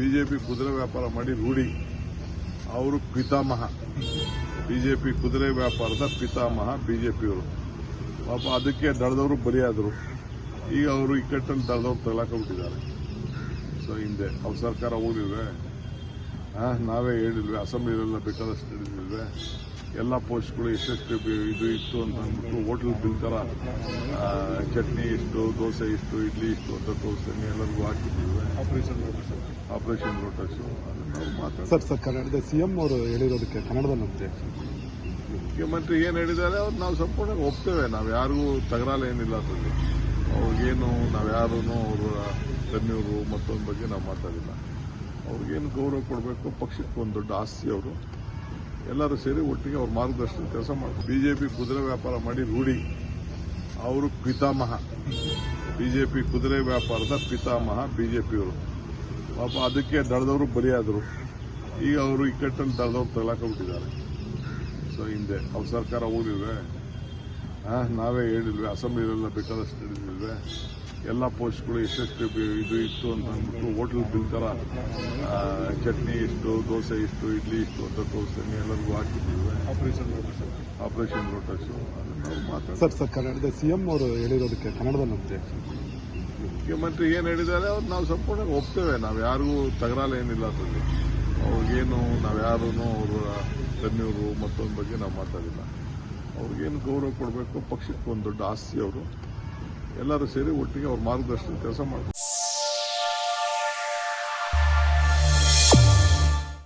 BJP ಕುದುರೆ ವ್ಯಾಪಾರ ಮಾಡಿ ರೂಢಿ. ಅವರು ಪಿತಾಮಹ. ಬಿಜೆಪಿ ಕುದುರೆ ವ್ಯಾಪಾರದ ಪಿತಾಮಹ ಬಿಜೆಪಿಯವರು. ಪಾಪ ಅದಕ್ಕೆ ದಳದವರು ಬಲಿಯಾದರು ಈಗ ಅವರು ಇಕ್ಕಟ್ಟಲ್ಲಿ ದಳದವ್ರು ಬಿಟ್ಟಿದ್ದಾರೆ ಸೊ ಹಿಂದೆ ಅವ್ರ ಸರ್ಕಾರ ಹೋಗಿಲ್ವೇ? ನಾವೇ ಹೇಳಿಲ್ವೇ? ಅಸೆಂಬ್ಲಿಲೆಲ್ಲ ಬೇಕಾದಷ್ಟು ಹೇಳಿಲ್ವೇ ಎಲ್ಲ ಪೋಸ್ಟ್ಗಳು ಎಷ್ಟೆಷ್ಟು ಇದು ಇತ್ತು ಅಂತ ಅಂದ್ಬಿಟ್ಟು ಹೋಟ್ಲ್ ಬಿಲ್ ಥರ ಚಟ್ನಿ ಇಷ್ಟು ದೋಸೆ ಇಷ್ಟು ಇಡ್ಲಿ ಇಷ್ಟು ಅಂತ ತೋರಿಸ್ತೀನಿ ಎಲ್ಲರಿಗೂ ಹಾಕಿದ್ದೀವಿ. ಆಪರೇಷನ್ ಆಪರೇಷನ್ ಅದನ್ನ ಸರ್ ಸರ್ ಕನ್ನಡದ ಸಿಎಂ ಅವರು ಹೇಳಿರೋದಕ್ಕೆ ಕನ್ನಡದಲ್ಲಿ ಮುಖ್ಯಮಂತ್ರಿ ಏನು ಹೇಳಿದ್ದಾರೆ ಅವ್ರು ನಾವು ಸಂಪೂರ್ಣ ಒಪ್ತೇವೆ. ನಾವು ಯಾರಿಗೂ ತಗರಾಲ ಏನಿಲ್ಲ ಅದರಲ್ಲಿ. ಅವ್ರಿಗೇನು ನಾವು ಯಾರೂ ಅವರ ಬೆನ್ನೂರು ಮತ್ತೊಂದು ಬಗ್ಗೆ ನಾವು ಮಾತಾಡಿಲ್ಲ. ಅವ್ರಿಗೇನು ಗೌರವ ಕೊಡಬೇಕು ಪಕ್ಷಕ್ಕೆ ಒಂದು ದೊಡ್ಡ ಆಸ್ತಿ ಅವರು. ಎಲ್ಲರೂ ಸೇರಿ ಒಟ್ಟಿಗೆ ಅವ್ರ ಮಾರ್ಗದರ್ಶನ ಕೆಲಸ ಮಾಡಿ ಬಿಜೆಪಿ ಕುದುರೆ ವ್ಯಾಪಾರ ಮಾಡಿ ರೂಢಿ. ಅವರು ಪಿತಾಮಹ. ಬಿಜೆಪಿ ಕುದುರೆ ವ್ಯಾಪಾರದ ಪಿತಾಮಹ ಬಿಜೆಪಿಯವರು. ಪಾಪ ಅದಕ್ಕೆ ದಳದವರು ಬಲಿಯಾದರು. ಈಗ ಅವರು ಇಕ್ಕಟ್ಟನ್ನು ದಳದವ್ರು ತಗೊಳಕೊಂಡ್ಬಿಟ್ಟಿದ್ದಾರೆ ಸೊ ಹಿಂದೆ ಅವ್ರ ಸರ್ಕಾರ ಹೋಗಿಲ್ವೇ ನಾವೇ ಹೇಳಿಲ್ವೇ? ಅಸೆಂಬ್ಲಿಲೆಲ್ಲ ಬೇಕಾದಷ್ಟು ಹೇಳಿಲ್ವೇ ಎಲ್ಲ ಪೋಸ್ಟ್ಗಳು ಎಷ್ಟೆಷ್ಟು ಇದು ಇತ್ತು ಅಂತ ಅಂದ್ಬಿಟ್ಟು ಹೋಟ್ಲ್ ಬಿಲ್ ಥರ ಚಟ್ನಿ ಇಷ್ಟು ದೋಸೆ ಇಷ್ಟು ಇಡ್ಲಿ ಇಷ್ಟು ಅಂತ ತೋರಿಸ್ತೀನಿ ಎಲ್ಲರಿಗೂ ಹಾಕಿದ್ದೀವಿ. ಆಪರೇಷನ್ ಆಪರೇಷನ್ ಅದನ್ನ ಸರ್ ಸರ್ ಕನ್ನಡದ ಸಿಎಂ ಅವರು ಹೇಳಿರೋದಕ್ಕೆ ಕನ್ನಡದಲ್ಲಿ ಮುಖ್ಯಮಂತ್ರಿ ಏನು ಹೇಳಿದ್ದಾರೆ ಅವ್ರು ನಾವು ಸಂಪೂರ್ಣ ಒಪ್ತೇವೆ. ನಾವು ಯಾರಿಗೂ ತಗರಾಲ ಏನಿಲ್ಲ ಅದರಲ್ಲಿ. ಅವ್ರಿಗೇನು ನಾವು ಯಾರೂ ಅವರ ಬೆನ್ನೂರು ಮತ್ತೊಂದು ಬಗ್ಗೆ ನಾವು ಮಾತಾಡಿಲ್ಲ. ಅವ್ರಿಗೇನು ಗೌರವ ಕೊಡಬೇಕು ಪಕ್ಷಕ್ಕೆ ಒಂದು ದೊಡ್ಡ ಆಸ್ತಿ ಅವರು. ಎಲ್ಲರೂ ಸೇರಿ ಒಟ್ಟಿಗೆ ಅವ್ರ ಮಾರ್ಗದರ್ಶನ ಕೆಲಸ ಮಾಡ್ತಾರೆ.